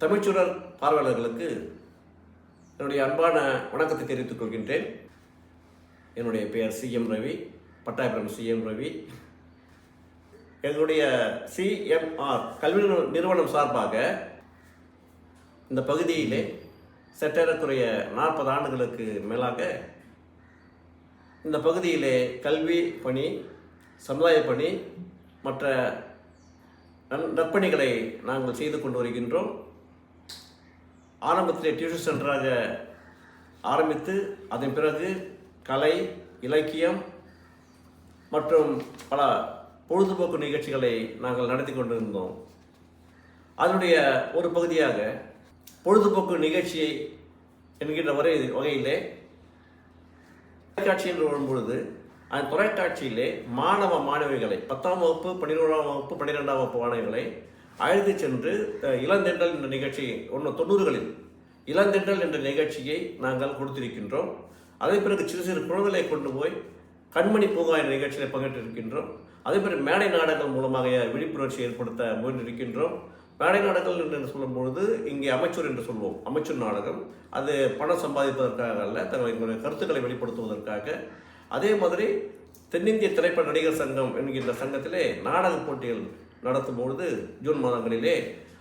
தமிழ்ச்சுடர் பார்வையாளர்களுக்கு என்னுடைய அன்பான வணக்கத்தை தெரிவித்துக் கொள்கின்றேன். என்னுடைய பெயர் சிஎம் ரவி பட்டாயபுரம் சிஎம் ரவி. எங்களுடைய சிஎம்ஆர் கல்வி நிறுவ- நிறுவனம் சார்பாக இந்த பகுதியிலே சற்றேறக்குறைய நாற்பது ஆண்டுகளுக்கு மேலாக இந்த பகுதியிலே கல்வி பணி சமுதாய பணி மற்ற நன்- நற்பணிகளை நாங்கள் செய்து கொண்டு வருகின்றோம். ஆரம்பத்தில் டியூஷன் சென்டராக ஆரம்பித்து அதன் பிறகு கலை இலக்கியம் மற்றும் பல பொழுதுபோக்கு நிகழ்ச்சிகளை நாங்கள் நடத்தி கொண்டிருந்தோம். அதனுடைய ஒரு பகுதியாக பொழுதுபோக்கு நிகழ்ச்சியை என்கின்ற வரை வகையிலே தொலைக்காட்சி என்று வரும்பொழுது அந்த தொலைக்காட்சியிலே மாணவ மாணவிகளை பத்தாம் வகுப்பு பன்னிரெண்டாம் வகுப்பு பன்னிரெண்டாம் வகுப்பு மாணவிகளை அழைத்து சென்று இளந்தென்றல் என்ற நிகழ்ச்சி ஒன்று தொண்ணூறுகளில் இளந்தென்றல் என்ற நிகழ்ச்சியை நாங்கள் கொடுத்திருக்கின்றோம். அதே பிறகு சிறு சிறு குழந்தைகளை கொண்டு போய் கண்மணி பூங்கா என்ற நிகழ்ச்சியில் பங்கேற்றிருக்கின்றோம். அதே பிறகு மேடை நாடகங்கள் மூலமாக விழிப்புணர்ச்சி ஏற்படுத்த முயன்றிருக்கின்றோம். மேடை நாடகங்கள் என்று சொல்லும்பொழுது இங்கே அமைச்சர் என்று சொல்வோம். அமைச்சர் நாடகம். அது பணம் சம்பாதிப்பதற்காக அல்ல தங்களுடைய கருத்துக்களை வெளிப்படுத்துவதற்காக. அதே மாதிரி தென்னிந்திய திரைப்பட நடிகர் சங்கம் என்கின்ற சங்கத்திலே நாடக போட்டிகள் நடத்தும்பொழுது ஜூன் மாதங்களிலே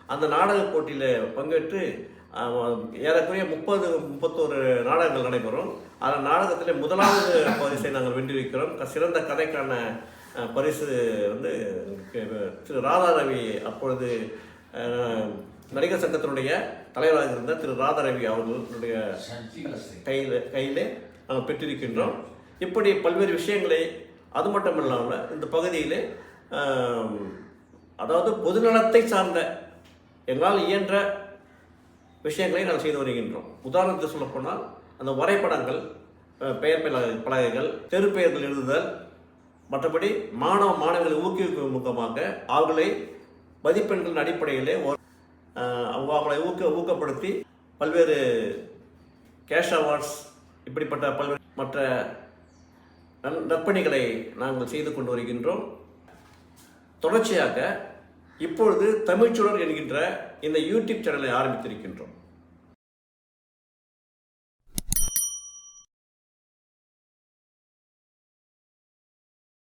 அந்த நாடக போட்டியில் பங்கேற்று ஏறக்குறைய முப்பது முப்பத்தோரு நாடகங்கள் நடைபெறும். அந்த நாடகத்தில் முதலாவது பரிசை நாங்கள் வென்றிருக்கிறோம் க- சிறந்த கதைக்கான பரிசு வந்து திரு திரு ராதாரவி அப்பொழுது நடிகர் சங்கத்தினுடைய தலைவராக இருந்த திரு ராதாரவி அவர்களுடைய கையில் கையிலே நாங்கள் பெற்றிருக்கின்றோம். இப்படி பல்வேறு விஷயங்களை அது மட்டும் இல்லாமல் இந்த பகுதியிலே அதாவது பொதுநலத்தை சார்ந்த எங்களால் இயன்ற விஷயங்களை நாங்கள் செய்து வருகின்றோம். உதாரணத்தை சொல்லப்போனால் அந்த வரைபடங்கள் பெயர் பலகைகள் தெரு பெயர்கள் எழுதுதல் மற்றபடி மாணவ மாணவர்களை ஊக்குவிக்கும் முகமாக அவர்களை மதிப்பெண்களின் அடிப்படையிலே ஒரு- அஹ், ஊக்க ஊக்கப்படுத்தி பல்வேறு கேஷ் அவார்ட்ஸ் இப்படிப்பட்ட பல்வேறு மற்ற நற்பணிகளை நாங்கள் செய்து கொண்டு வருகின்றோம். தொடர்ச்சியாக இப்பொழுது தமிழ்ச்சுடர் என்கின்ற இந்த யூடியூப் சேனலை ஆரம்பித்திருக்கின்றோம்.